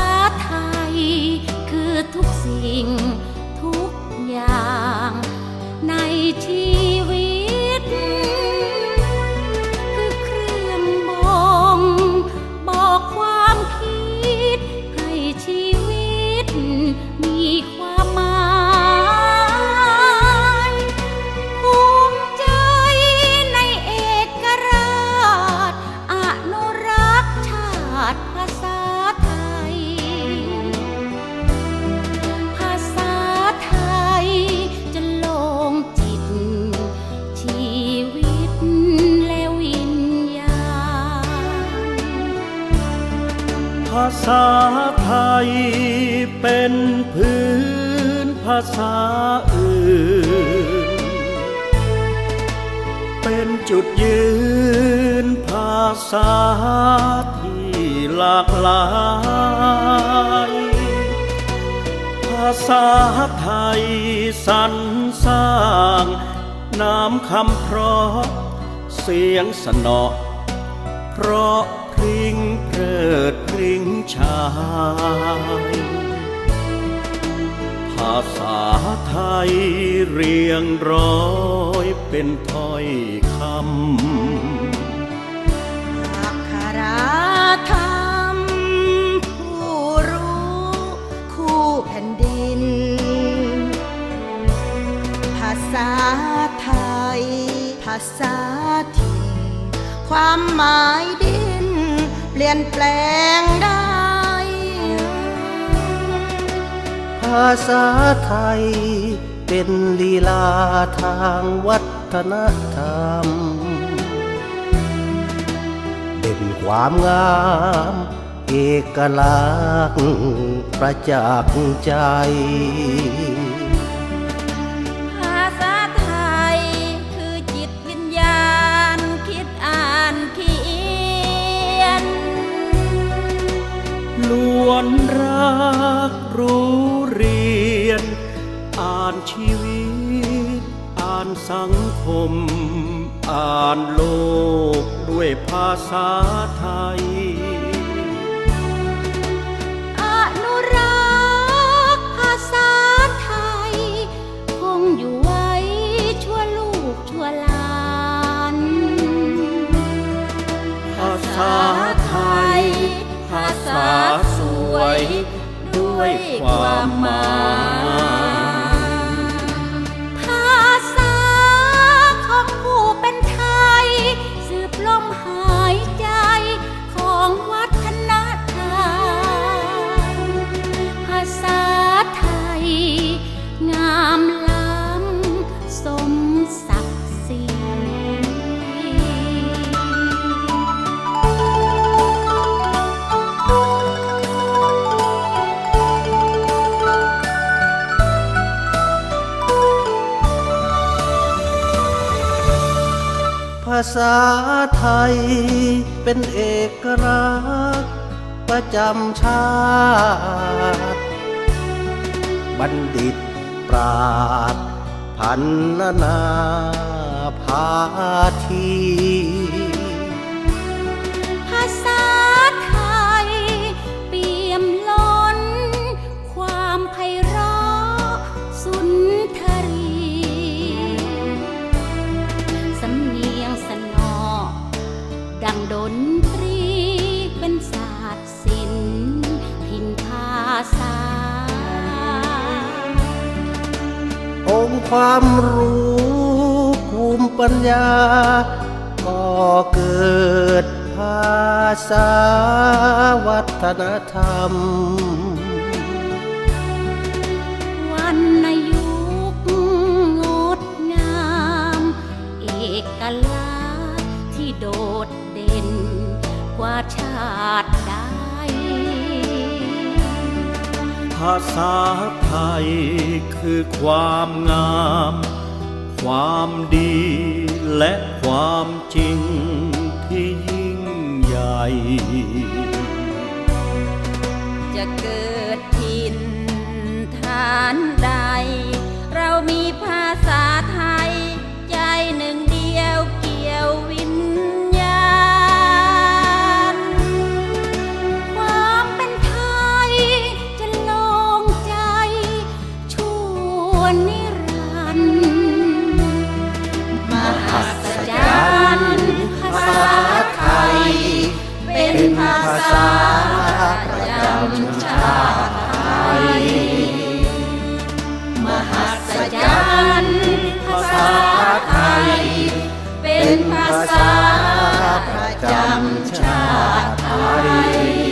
าไทย คือทุกสิ่งทุกอย่างในที่ ษาไทยเป็นพื้นภาษาอื่น เป็นจุดยืนภาษาที่หลากหลาย ภาษาไทยสรรสร้างน้ำคำเพราะเสียงสนอ เพราะพริ้งเพลิด พริ้งชาย ภาษาไทยเรียงร้อยเป็นถ้อยคำอักขราธรรมผู้รู้คู่แผ่นดิน ภาษาไทย ภาษาถิ่นความหมายดินเป ลี่ยนแปลงได้ ภาษาไทยเป็นลีลาทางวัฒนธรรม เด่นความงาม เอกลักษณ์ประจักษ์ใจ ชีวิต อ่านสังคม อ่านโลกด้วยภาษาไทย อนุรักษ์ภาษาไทย คงอยู่ไว้ชั่วลูกชั่วหลาน ภาษาไทย ภาษาสวย ด้วยความหมาย ษาไทยเป็นเอกลักษณ์ประจำชาติ บัณฑิตปราดพันนาภาที ดังดนตรีเป็นศาสตร์ศิลป์พินภาษา องค์ความรู้ภูมิปัญญา ก็เกิดภาษาวัฒนธรรมาษาไทยคือความงาม ความดีและความจริงที่ยิ่งใหญ่ จะเกิดถิ่นฐานใด มหัศจรรย์ภาษาไทย เป็นภาษาประจำชาติไทย